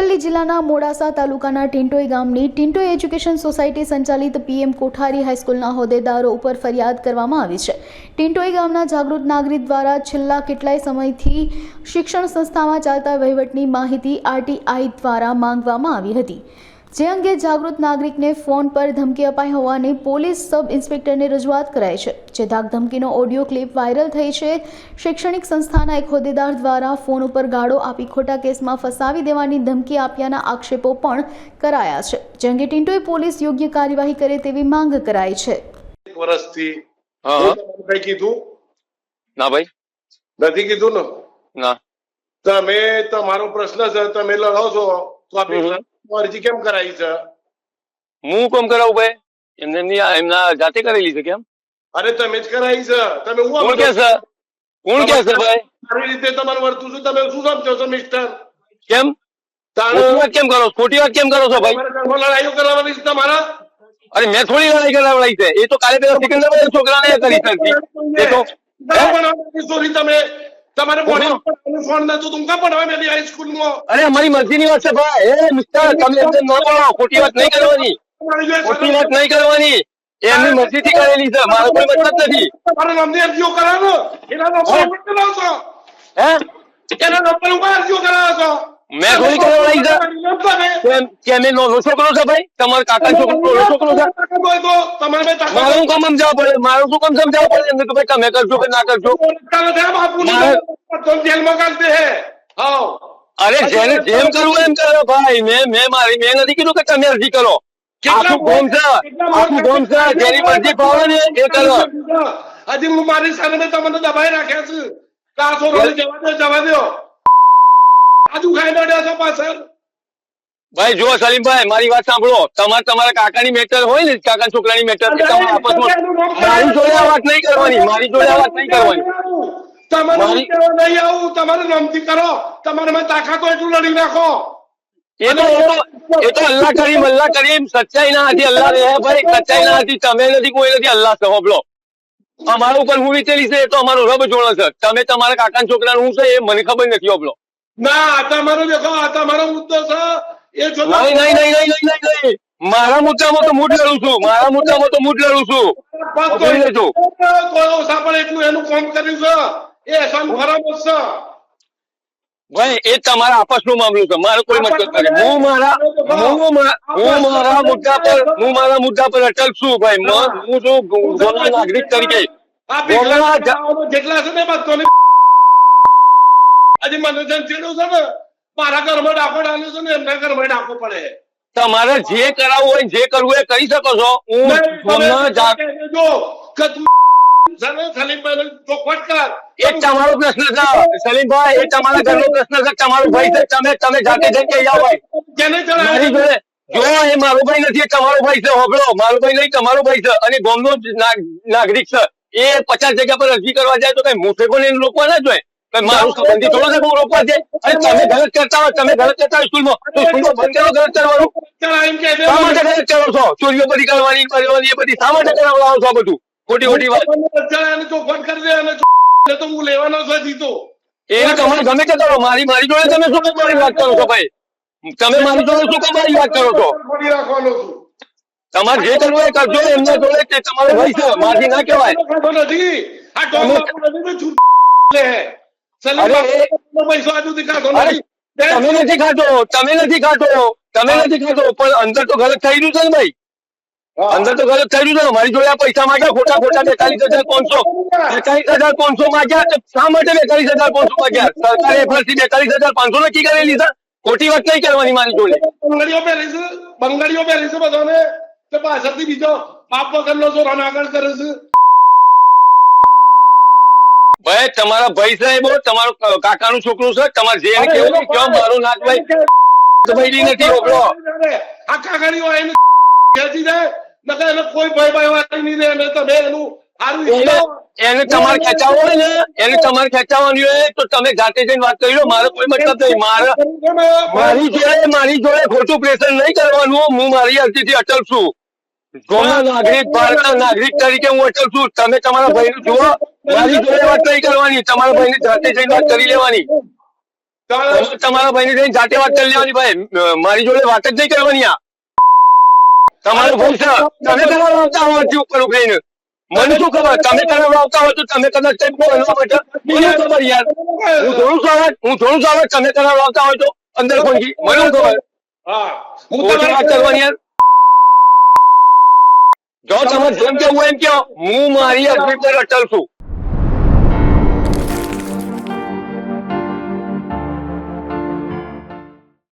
અરવલ્લી જિલ્લાના મોડાસા તાલુકાના ટિન્ટોઈ ગામની ટિન્ટોઈ એજ્યુકેશન સોસાયટી સંચાલિત પીએમ કોઠારી હાઈસ્કૂલના હોદ્દેદારો ઉપર ફરિયાદ કરવામાં આવી છે. ટિન્ટોઈ ગામના જાગૃત નાગરિક દ્વારા છેલ્લા કેટલાય સમયથી શિક્ષણ સંસ્થામાં ચાલતા વહીવટની માહિતી આરટીઆઈ દ્વારા માંગવામાં આવી હતી. જે અંગે જાગૃત નાગરિકને ફોન પર ધમકી અપાઈ હોવાની પોલીસ સબ ઇન્સ્પેક્ટરને રજૂઆત કરાઈ છે. જે ધાક ધમકીનો ઓડિયો ક્લિપ વાયરલ થઈ છે શૈક્ષણિક સંસ્થાના એક હોદ્દેદાર દ્વારા ફોન ઉપર ગાળો આપી ખોટા કેસમાં ફસાવી દેવાની ધમકી આપ્યાના આક્ષેપો પણ કરાયા છે. જે અંગે ટિન્ટોઈ પોલીસ યોગ્ય કાર્યવાહી કરે તેવી માંગ કરાઈ છે. એક વર્ષથી મેં કઈ કીધું? ના ભાઈ. નથી કીધું ને? ના. તમે તમારો પ્રશ્ન છે તમે લડો છો તો હમ. અરજી કેમ કરાવી છે? હું કોમ કરાવું ભાઈ? એમને એમની એમના જાતે કરેલી છે કેમ? અરે તમે જ કરાવી છે. તમે હું કોણ કે છે? કોણ કે છે ભાઈ? સારી રીતે તમારું વર્તું છું. તમે શું સમજો છો મિસ્ટર કેમ? વાત કેમ કરો? છો? ખોટી વાત કેમ કરો છો ભાઈ? લડાઈઓ કરાવવાની છે તમારા? અરે મેં થોડી લડાઈ છે. એ તો કાલે પેલા સિકંદરભાઈ છોકરાને કરી શકતી એ તો તમે તમારે બોડી ફોન નતું તું કાં ભણાવે મેરી હાઈસ્કૂલમાં અરે અમારી મરજીની વાત છે ભાઈ. એ મિસ્ટર તમે એમને ન બોલો ખોટી વાત નહીં કરવાની. ખોટી વાત નહીં કરવાની. એ મરજી થી કરેલી છે. મારો કોઈ મતલબ નથી. તમારા નામની અરજીઓ કરાવો. એના નંબર ઉપર કરાવો હે? એના નંબર ઉપર અરજીઓ કરાવો છો મેં થોડી કરાવડાવી લઈ કે અમે નો છોકરો છે ભાઈ? તમારો કાકા છોકરો છોકરો છે? મારું કામ સમજાવવું પડે? મારું શું કામ સમજાવવું પડે? એમને કે ભાઈ તમે કરશો કે ના કરશો? અરે જેને જેમ કરવું એમ કરો ભાઈ. મેં મેં મારી મેં નથી કીધું કે તમે અરજી કરો. આખું ગોમ છે. આખું ગોમ છે. જેની મરજી ફાવે ને એ કરો. હજી હું મારી સામે તમને દબાઈ રાખ્યા છે. જવા દો જવા દો. આજુ ખાઈ નડ્યા છો પાછળ? ભાઈ જુઓ સલીમભાઈ મારી વાત સાંભળો. તમારે તમારા કાકાની મેટર હોય ને કાકા છોકરાની મેટર મારી જોડે આ વાત નહીં કરવાની મારી જોડે આ વાત નહીં કરવાની. તમારે નહીં આવું તમારે નમતી કરો. તમારે માં તાકાત એટલું લડી નાખો. એ તો એ તો- અલ્લાહ કરીમ અલ્લાહ કરીમ સચ્ચાઈ ના હતી અલ્લાહ રહે ભાઈ સચ્ચાઈ ના હતી તમે નથી કોઈ નથી અલ્લાહ છે હોબળો અમારા ઉપર હું વિચેલી છે એ તો અમારો રબ જોડો છે. તમે તમારા કાકા છોકરાનું હું છે એ મને ખબર નથી હોબળો ના આ તમારો દેખો આ તમારો મુદ્દો છે. એ જો નહીં નહીં નહીં નહીં નહીં નહીં. મારા મુદ્દામાં તો મૂડ લડું છું. મારા મુદ્દામાં તો મૂડ લડું છું. પણ એટલું એનું કામ કર્યું છે. એ એસાન ખરાબ છે. ભાઈ એ તમારા આપસનો મામલો છે. મારો કોઈ મતલબ નથી. હું મારા હું હું મારા મુદ્દા પર હું મારા મુદ્દા પર અટલ છું ભાઈ. હું. છું નાગરિક તરીકે. જેટલા છે ને હજી મને જેમ ચીડું છે ને મારા ઘરમાં ડાકો ડાલ્યો છે ને એમના ઘરમાં ડાકો પડે. તમારે જે કરાવવું હોય જે કરવું એ કરી શકો છો. હું જો છે એ તમારો પ્રશ્ન છે. સલીમભાઈ એ તમારા ઘરનો પ્રશ્ન છે. તમારો ભાઈ છે તમે તમે જાતે જઈને કહી આવો ભાઈ. મારી જો એ મારો ભાઈ નથી તમારો ભાઈ છે હોબળો મારો ભાઈ નહીં તમારો ભાઈ છે. અને ગોમનો નાગરિક છે. એ પચાસ જગ્યા પર અરજી કરવા જાય તો કઈ પણ એને રોકવા ના જોઈએ મારું સંબંધી થોડો છે કે રોકવા જાય અને તમે ગલત કરતા હોય તમે ગલત કરતા હોય સ્કૂલમાં. તો સ્કૂલમાં બંધ ગલત કરવાનું? ચડાવે એમ કે શા માટે ગલત કરો છો? ચોરીઓ બધી કરવાની કરવાની એ બધી શા માટે કરાવડાવો છો બધું? ખોટી ખોટી વાત. ચોખવટ કરી દે અને તો હું લેવાનો છું જીતો એ તમે ગમે તે કરો. મારી મારી જોડે તમે શું મારી વાત કરો છો ભાઈ? તમે મારી જોડે શું કામ મારી વાત કરો છો? છોડી રાખવાનો છું. તમારે જે કરવું એ કરજો એમના જોડે તે તમારો ભાઈ છે. મારી ના કહેવાય. નથી. આ ડોંગર નથી તો તમે નથી ખાતો તમે નથી ખાતો તમે નથી ખાતો પણ અંદર તો ગલત થઈ રહ્યું છે ને ભાઈ. અંદર તો ગલત થઈ રહ્યું છે મારી જોડે પૈસા માંગ્યા ખોટા ખોટા બેતાલીસ હજાર પાંચસો. બેતાલીસ હજાર પાંચસો માંગ્યા તો શા માટે બેતાલીસ હજાર પાંચસો માંગ્યા? સરકારે એફઆરસી બેતાલીસ હજાર પાંચસો નક્કી કરેલી છે? ખોટી વાત નહીં કરવાની મારી જોડે. બંગડીઓ પહેરી છે બંગડીઓ પહેરી બધાને પાછળથી બીજો બાપ વગરનો છોરાને આગળ કરે છે ભાઈ તમારા ભાઈ સાહેબ તમારો કાકાનું છોકરું છે તમારે જે કેવું હોય કહો, મારું નાક ભાઈ? ભાઈ નથી ઓગળો આ કાગળીઓ એને ખેંચી જાય નકર એને કોઈ ભય ભય વાળી નહીં રહે તમે એનું સારું એને તમારે ખેંચાવો ને એને તમારે ખેંચાવવાની હોય તો તમે જાતે જઈને વાત કરી લો મારો કોઈ મતલબ નહીં મારા મારી જોડે મારી જોડે ખોટું પ્રેશર નહીં કરવાનું હું મારી અરજીથી અટલ છું. ગોમના નાગરિક ભારતના નાગરિક તરીકે હું અટલ છું. તમે તમારા ભાઈ જુઓ. મારી જોડે વાત નહીં કરવાની તમારા ભાઈને જાતે જઈને વાત કરી લેવાની. તમારા ભાઈ ની જાતે વાત કરી લેવાની ભાઈ. મારી જોડે વાત જ નહીં કરવાની આ. તમારો ભૂલ છે તમે કરાવતા હો હજી ઉપર ઉભરીને મને શું ખબર? તમે કરાવતા હોય તો તમે કદાચ કઈ બોલવા બેઠા મને ખબર યાર? હું થોડું સ્વાગત હું થોડું સ્વાગત તમે કરાવતા હોય તો અંદર કોઈ મને શું ખબર? હા. હું વાત કરવાની યાર. જો તમે જેમ કેવું એમ કહો હું મારી અરજી પર અટલ છું.